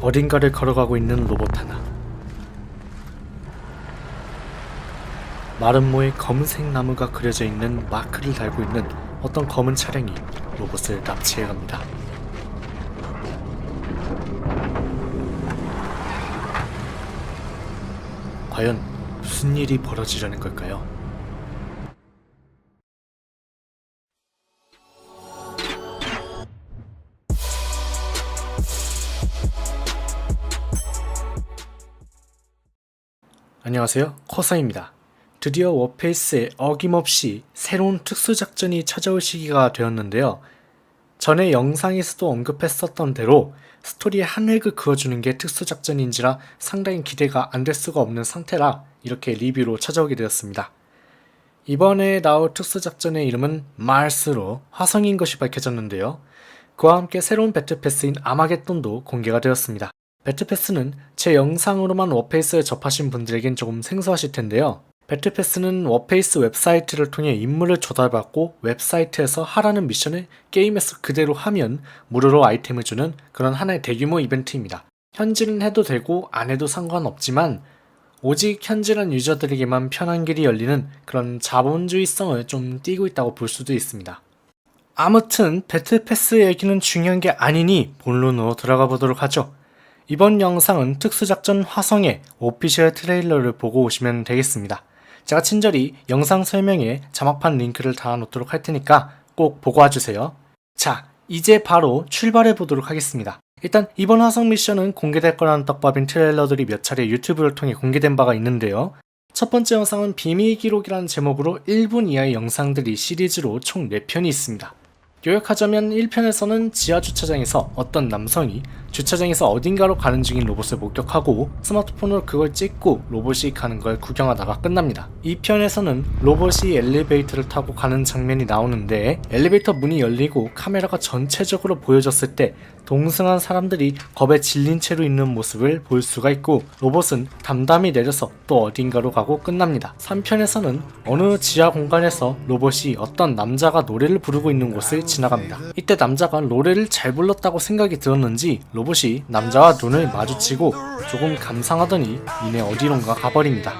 어딘가를 걸어가고 있는 로봇 하나. 마른 모에 검은색 나무가 그려져 있는 마크를 달고 있는 어떤 검은 차량이 로봇을 납치해 갑니다. 과연 무슨 일이 벌어지려는 걸까요? 안녕하세요. 코사입니다. 드디어 워페이스에 어김없이 새로운 특수작전이 찾아올 시기가 되었는데요. 전에 영상에서도 언급했었던 대로 스토리에 한 획을 그어주는 게 특수작전인지라 상당히 기대가 안 될 수가 없는 상태라 이렇게 리뷰로 찾아오게 되었습니다. 이번에 나올 특수작전의 이름은 마르스로 화성인 것이 밝혀졌는데요. 그와 함께 새로운 배틀패스인 아마겟돈도 공개가 되었습니다. 배틀패스는 제 영상으로만 워페이스를 접하신 분들에겐 조금 생소하실 텐데요. 배틀패스는 워페이스 웹사이트를 통해 임무를 조달받고 웹사이트에서 하라는 미션을 게임에서 그대로 하면 무료로 아이템을 주는 그런 하나의 대규모 이벤트입니다. 현질은 해도 되고 안 해도 상관없지만 오직 현질한 유저들에게만 편한 길이 열리는 그런 자본주의성을 좀 띠고 있다고 볼 수도 있습니다. 아무튼 배틀패스 얘기는 중요한 게 아니니 본론으로 들어가 보도록 하죠. 이번 영상은 특수작전 화성의 오피셜 트레일러를 보고 오시면 되겠습니다. 제가 친절히 영상 설명에 자막판 링크를 달아놓도록 할 테니까 꼭 보고 와주세요. 자, 이제 바로 출발해 보도록 하겠습니다. 일단 이번 화성 미션은 공개될 거라는 떡밥인 트레일러들이 몇 차례 유튜브를 통해 공개된 바가 있는데요. 첫 번째 영상은 비밀 기록이라는 제목으로 1분 이하의 영상들이 시리즈로 총 4편이 있습니다. 요약하자면 1편에서는 지하 주차장에서 어떤 남성이 주차장에서 어딘가로 가는 중인 로봇을 목격하고 스마트폰으로 그걸 찍고 로봇이 가는 걸 구경하다가 끝납니다. 2편에서는 로봇이 엘리베이터를 타고 가는 장면이 나오는데 엘리베이터 문이 열리고 카메라가 전체적으로 보여졌을 때 동승한 사람들이 겁에 질린 채로 있는 모습을 볼 수가 있고 로봇은 담담히 내려서 또 어딘가로 가고 끝납니다. 3편에서는 어느 지하 공간에서 로봇이 어떤 남자가 노래를 부르고 있는 곳을 지나갑니다. 이때 남자가 노래를 잘 불렀다고 생각이 들었는지 로봇이 남자와 눈을 마주치고 조금 감상하더니 이내 어디론가 가버립니다.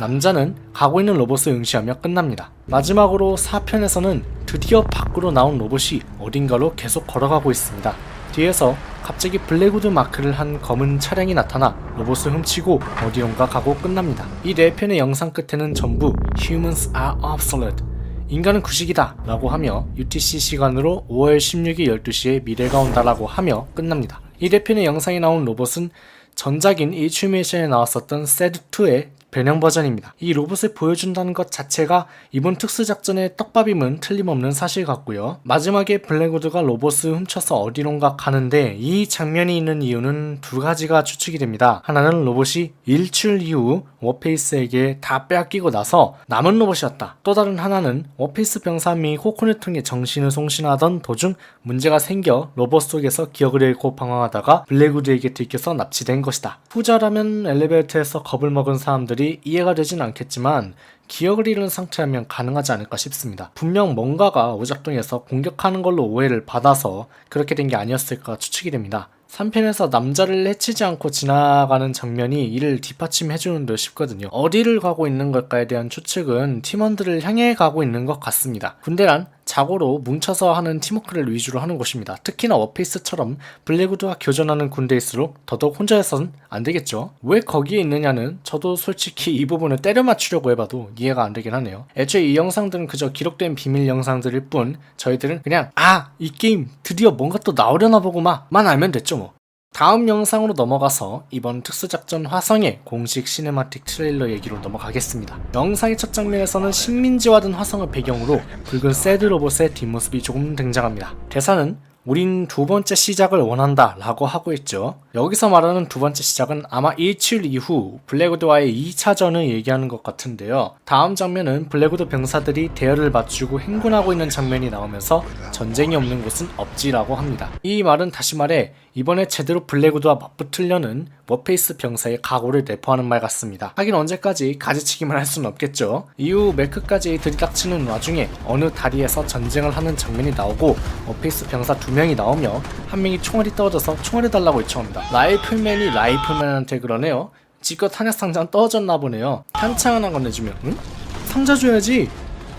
남자는 가고 있는 로봇을 응시하며 끝납니다. 마지막으로 4편에서는 드디어 밖으로 나온 로봇이 어딘가로 계속 걸어가고 있습니다. 뒤에서 갑자기 블랙우드 마크를 한 검은 차량이 나타나 로봇을 훔치고 어디론가 가고 끝납니다. 이네 편의 영상 끝에는 전부 Humans are obsolete 인간은 구식이다 라고 하며 UTC 시간으로 5월 16일 12시에 미래가 온다 라고 하며 끝납니다. 이 대편의 영상에 나온 로봇은 전작인 이츄미션에 나왔었던 세드2의 변형 버전입니다. 이 로봇을 보여준다는 것 자체가 이번 특수작전의 떡밥임은 틀림없는 사실 같고요. 마지막에 블랙우드가 로봇을 훔쳐서 어디론가 가는데 이 장면이 있는 이유는 두 가지가 추측이 됩니다. 하나는 로봇이 일출 이후 워페이스에게 다 빼앗기고 나서 남은 로봇이었다. 또 다른 하나는 워페이스 병사 미 코코를 통해 정신을 송신하던 도중 문제가 생겨 로봇 속에서 기억을 잃고 방황하다가 블랙우드에게 들켜서 납치된 것이다. 후자라면 엘리베이터에서 겁을 먹은 사람들이 이해가 되진 않겠지만 기억을 잃은 상태라면 가능하지 않을까 싶습니다. 분명 뭔가가 오작동해서 공격하는 걸로 오해를 받아서 그렇게 된 게 아니었을까 추측이 됩니다. 3편에서 남자를 해치지 않고 지나가는 장면이 이를 뒷받침해주는 듯 싶거든요. 어디를 가고 있는 걸까에 대한 추측은 팀원들을 향해 가고 있는 것 같습니다. 군대란 자고로 뭉쳐서 하는 팀워크를 위주로 하는 곳입니다. 특히나 워페이스처럼 블랙우드와 교전하는 군대일수록 더더욱 혼자여선 안 되겠죠. 왜 거기에 있느냐는 저도 솔직히 이 부분을 때려 맞추려고 해봐도 이해가 안 되긴 하네요. 애초에 이 영상들은 그저 기록된 비밀 영상들일 뿐 저희들은 그냥 아 이 게임 드디어 뭔가 또 나오려나 보고만 알면 됐죠 뭐. 다음 영상으로 넘어가서 이번 특수작전 화성의 공식 시네마틱 트레일러 얘기로 넘어가겠습니다. 영상의 첫 장면에서는 식민지화된 화성을 배경으로 붉은 새드 로봇의 뒷모습이 조금 등장합니다. 대사는 우린 두 번째 시작을 원한다 라고 하고 있죠. 여기서 말하는 두 번째 시작은 아마 일출 이후 블랙우드와의 2차전을 얘기하는 것 같은데요. 다음 장면은 블랙우드 병사들이 대열을 맞추고 행군하고 있는 장면이 나오면서 전쟁이 없는 곳은 없지라고 합니다. 이 말은 다시 말해 이번에 제대로 블랙우드와 맞붙으려는 워페이스 병사의 각오를 내포하는 말 같습니다. 하긴 언제까지 가지치기만 할 수는 없겠죠. 이후 매크까지 들이닥치는 와중에 어느 다리에서 전쟁을 하는 장면이 나오고 워페이스 병사 두두 명이 나오며 한 명이 총알이 떨어져서 총알을 달라고 요청합니다. 라이플맨이 라이플맨한테 그러네요. 지껏 탄약 상자는 떨어졌나 보네요. 탄창 하나 건네주면 응? 상자 줘야지.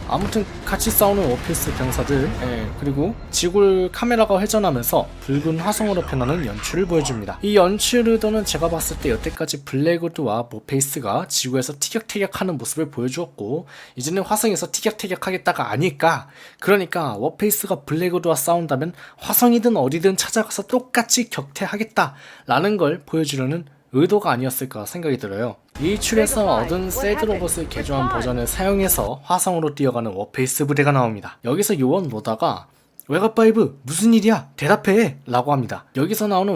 아무튼 같이 싸우는 워피스 병사들 예, 그리고 지구를 카메라가 회전하면서 붉은 화성으로 변하는 연출을 보여줍니다. 이 연출 의도는 제가 봤을 때 여태까지 블랙우드와 모페이스가 지구에서 티격태격하는 모습을 보여주었고 이제는 화성에서 티격태격하겠다가 아닐까 그러니까 워페이스가 블랙우드와 싸운다면 화성이든 어디든 찾아가서 똑같이 격퇴하겠다라는 걸 보여주려는 의도가 아니었을까 생각이 들어요. 이 출에서 얻은 세드 로봇을 개조한 버전을 사용해서 화성으로 뛰어가는 워페이스 부대가 나옵니다. 여기서 요원 로다가 웨갑바이브 무슨 일이야? 대답해! 라고 합니다. 여기서 나오는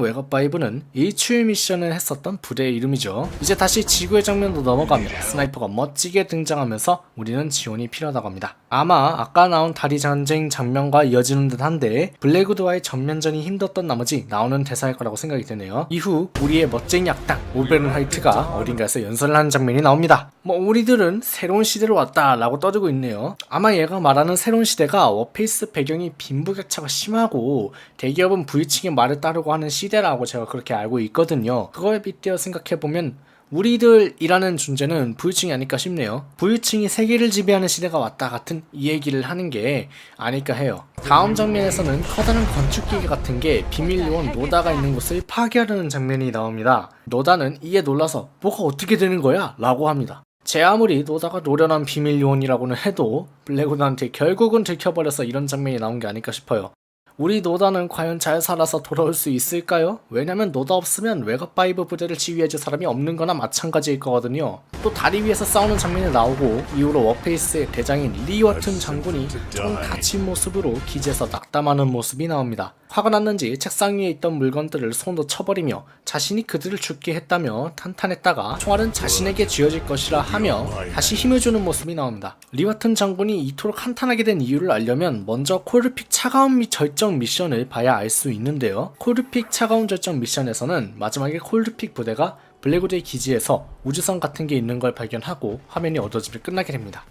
이 추일 미션을 했었던 부대의 이름이죠. 이제 다시 지구의 장면으로 넘어가며 스나이퍼가 멋지게 등장하면서 우리는 지원이 필요하다고 합니다. 아마 아까 나온 다리 전쟁 장면과 이어지는 듯 한데 블랙우드와의 전면전이 힘들었던 나머지 나오는 대사일 거라고 생각이 되네요. 이후 우리의 멋쟁이 악당 오베른 화이트가 어딘가에서 연설을 하는 장면이 나옵니다. 뭐 우리들은 새로운 시대로 왔다 라고 떠들고 있네요. 아마 얘가 말하는 새로운 시대가 워페이스 배경이 빈부격차가 심하고 대기업은 부유층의 말을 따르고 하는 시대라고 제가 그렇게 알고 있거든요 그거에 빗대어 생각해보면 우리들이라는 존재는 부유층이 아닐까 싶네요. 부유층이 세계를 지배하는 시대가 왔다 같은 이 얘기를 하는 게 아닐까 해요. 다음 장면에서는 커다란 건축기계 같은 게 비밀 요원 노다가 있는 곳을 파괴하려는 장면이 나옵니다. 노다는 이에 놀라서 뭐가 어떻게 되는 거야? 라고 합니다. 제 아무리 노다가 노련한 비밀 요원이라고는 해도 블랙우드한테 결국은 들켜버려서 이런 장면이 나온 게 아닐까 싶어요. 우리 노다는 과연 잘 살아서 돌아올 수 있을까요? 왜냐면 노다 없으면 웨갑바이브 부대를 지휘해줄 사람이 없는 거나 마찬가지일 거거든요. 또 다리 위에서 싸우는 장면이 나오고 이후로 워페이스의 대장인 리워튼 장군이 좀 다친 모습으로 기지에서 낙담하는 모습이 나옵니다. 화가 났는지 책상 위에 있던 물건들을 손으로 쳐버리며 자신이 그들을 죽게 했다며 탄탄했다가 총알은 자신에게 쥐어질 것이라 하며 다시 힘을 주는 모습이 나옵니다. 리와튼 장군이 이토록 한탄하게 된 이유를 알려면 먼저 콜르픽 차가운 미 절정 미션을 봐야 알 수 있는데요. 콜르픽 차가운 절정 미션에서는 마지막에 콜르픽 부대가 블랙우드의 기지에서 우주선 같은 게 있는 걸 발견하고 화면이 어두워지면 끝나게 됩니다.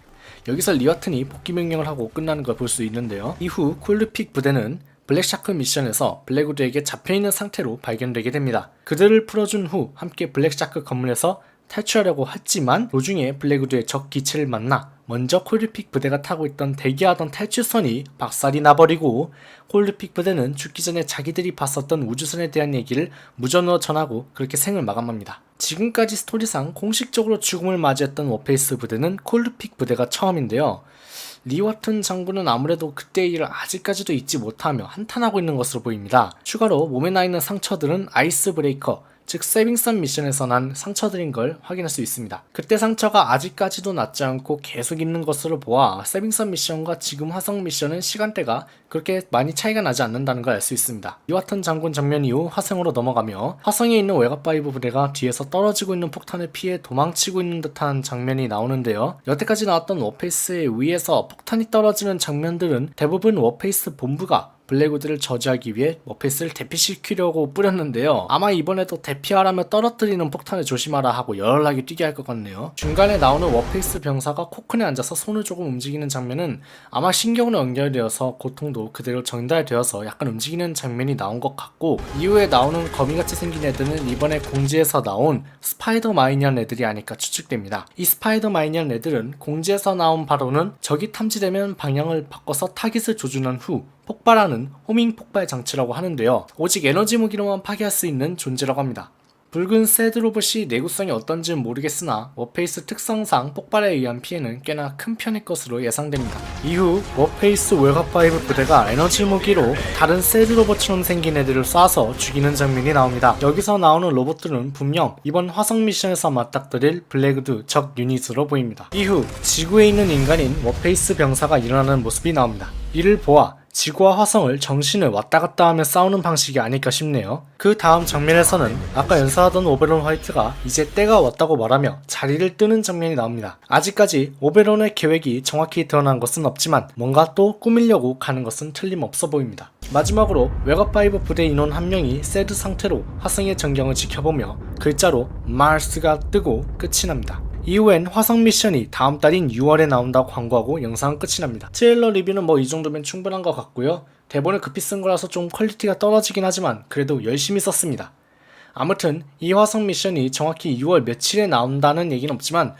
여기서 리와튼이 복귀 명령을 하고 끝나는 걸 볼 수 있는데요. 이후 콜르픽 부대는 블랙샤크 미션에서 블랙우드에게 잡혀있는 상태로 발견되게 됩니다. 그들을 풀어준 후 함께 블랙샤크 건물에서 탈출하려고 했지만 도중에 블랙우드의 적 기체를 만나 먼저 콜드픽 부대가 타고 있던 대기하던 탈출선이 박살이 나버리고 콜드픽 부대는 죽기 전에 자기들이 봤었던 우주선에 대한 얘기를 무전으로 전하고 그렇게 생을 마감합니다. 지금까지 스토리상 공식적으로 죽음을 맞이했던 워페이스 부대는 콜드픽 부대가 처음인데요. 리와튼 장군은 아무래도 그때의 일을 아직까지도 잊지 못하며 한탄하고 있는 것으로 보입니다. 추가로 몸에 나 있는 상처들은 아이스 브레이커, 즉 세빙선 미션에서 난 상처들인 걸 확인할 수 있습니다. 그때 상처가 아직까지도 낫지 않고 계속 있는 것으로 보아 세빙선 미션과 지금 화성 미션은 시간대가 그렇게 많이 차이가 나지 않는다는 걸 알 수 있습니다. 이와튼 장군 장면 이후 화성으로 넘어가며 화성에 있는 웨갑바이브 부대가 뒤에서 떨어지고 있는 폭탄을 피해 도망치고 있는 듯한 장면이 나오는데요. 여태까지 나왔던 워페이스의 위에서 폭탄이 떨어지는 장면들은 대부분 워페이스 본부가 블랙우드를 저지하기 위해 머페이스를 대피시키려고 뿌렸는데요. 아마 이번에도 대피하라며 떨어뜨리는 폭탄을 조심하라 하고 열나게 뛰게 할 것 같네요. 중간에 나오는 워페이스 병사가 코큰에 앉아서 손을 조금 움직이는 장면은 아마 신경으로 연결되어서 고통도 그대로 전달되어서 약간 움직이는 장면이 나온 것 같고 이후에 나오는 거미같이 생긴 애들은 이번에 공지에서 나온 스파이더 마이니언 애들이 아닐까 추측됩니다. 이 스파이더 마이니언 애들은 공지에서 나온 바로는 적이 탐지되면 방향을 바꿔서 타깃을 조준한 후 폭발하는 호밍 폭발 장치라고 하는데요. 오직 에너지 무기로만 파괴할 수 있는 존재라고 합니다. 붉은 새드 로봇이 내구성이 어떤지는 모르겠으나 워페이스 특성상 폭발에 의한 피해는 꽤나 큰 편일 것으로 예상됩니다. 이후 워페이스 웨갑5 부대가 에너지 무기로 다른 새드 로봇처럼 생긴 애들을 쏴서 죽이는 장면이 나옵니다. 여기서 나오는 로봇들은 분명 이번 화성 미션에서 맞닥뜨릴 블랙드 적 유닛으로 보입니다. 이후 지구에 있는 인간인 워페이스 병사가 일어나는 모습이 나옵니다. 이를 보아 지구와 화성을 정신을 왔다 갔다 하며 싸우는 방식이 아닐까 싶네요. 그 다음 장면에서는 아까 연사하던 오베론 화이트가 이제 때가 왔다고 말하며 자리를 뜨는 장면이 나옵니다. 아직까지 오베론의 계획이 정확히 드러난 것은 없지만 뭔가 또 꾸밀려고 가는 것은 틀림없어 보입니다. 마지막으로 웨갑5 부대 인원 한 명이 세드 상태로 화성의 전경을 지켜보며 글자로 마르스가 뜨고 끝이 납니다. 이후엔 화성 미션이 다음 달인 6월에 나온다고 광고하고 영상은 끝이 납니다. 트레일러 리뷰는 뭐 이 정도면 충분한 것 같고요. 대본을 급히 쓴 거라서 좀 퀄리티가 떨어지긴 하지만 그래도 열심히 썼습니다. 아무튼 이 화성 미션이 정확히 6월 며칠에 나온다는 얘기는 없지만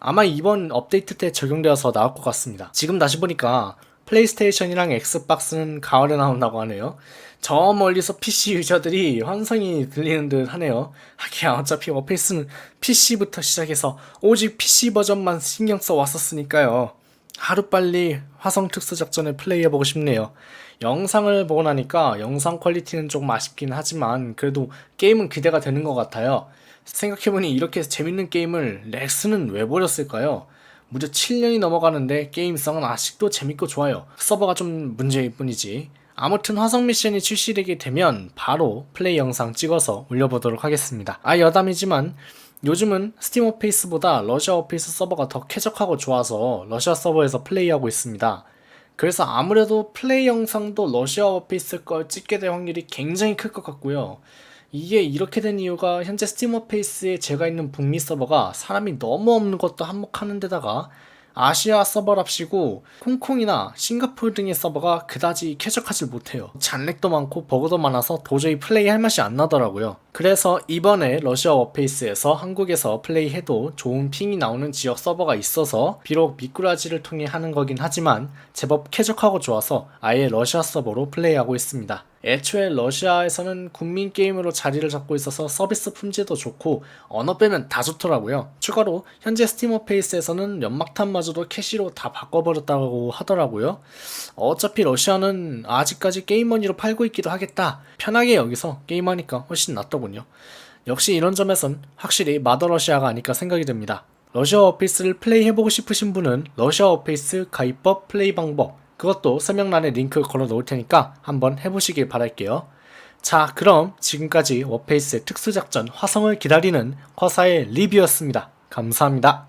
아마 이번 업데이트 때 적용되어서 나올 것 같습니다. 지금 다시 보니까 플레이스테이션이랑 엑스박스는 가을에 나온다고 하네요. 저 멀리서 PC 유저들이 환성이 들리는 듯 하네요. 하기야 어차피 워페이스는 PC부터 시작해서 오직 PC 버전만 신경 써 왔었으니까요. 하루빨리 화성 특수 작전을 플레이해보고 싶네요. 영상을 보고 나니까 영상 퀄리티는 조금 아쉽긴 하지만 그래도 게임은 기대가 되는 것 같아요. 생각해보니 이렇게 재밌는 게임을 렉스는 왜 버렸을까요? 무려 7년이 넘어가는데 게임성은 아직도 재밌고 좋아요. 서버가 좀 문제일 뿐이지. 아무튼 화성 미션이 출시되게 되면 바로 플레이 영상 찍어서 올려보도록 하겠습니다. 아 여담이지만 요즘은 스팀 오페이스보다 러시아 오페이스 서버가 더 쾌적하고 좋아서 러시아 서버에서 플레이하고 있습니다. 그래서 아무래도 플레이 영상도 러시아 오페이스 걸 찍게 될 확률이 굉장히 클 것 같고요. 이게 이렇게 된 이유가 현재 스팀 오페이스에 제가 있는 북미 서버가 사람이 너무 없는 것도 한몫하는 데다가 아시아 서버랍시고 홍콩이나 싱가포르 등의 서버가 그다지 쾌적하지 못해요. 잔렉도 많고 버그도 많아서 도저히 플레이할 맛이 안 나더라고요. 그래서 이번에 러시아 워페이스에서 한국에서 플레이해도 좋은 핑이 나오는 지역 서버가 있어서 비록 미꾸라지를 통해 하는 거긴 하지만 제법 쾌적하고 좋아서 아예 러시아 서버로 플레이하고 있습니다. 애초에 러시아에서는 국민 게임으로 자리를 잡고 있어서 서비스 품질도 좋고 언어 빼면 다 좋더라고요. 추가로 현재 스팀 오페이스에서는 연막탄마저도 캐시로 다 바꿔버렸다고 하더라고요. 어차피 러시아는 아직까지 게임머니로 팔고 있기도 하겠다. 편하게 여기서 게임하니까 훨씬 낫 더군요. 역시 이런 점에선 확실히 마더 러시아가 아닐까 생각이 듭니다. 러시아 어페이스를 플레이해보고 싶으신 분은 러시아 어페이스 가입법 플레이 방법 그것도 설명란에 링크 걸어 놓을 테니까 한번 해보시길 바랄게요. 자, 그럼 지금까지 워페이스의 특수작전 화성을 기다리는 화사의 리뷰였습니다. 감사합니다.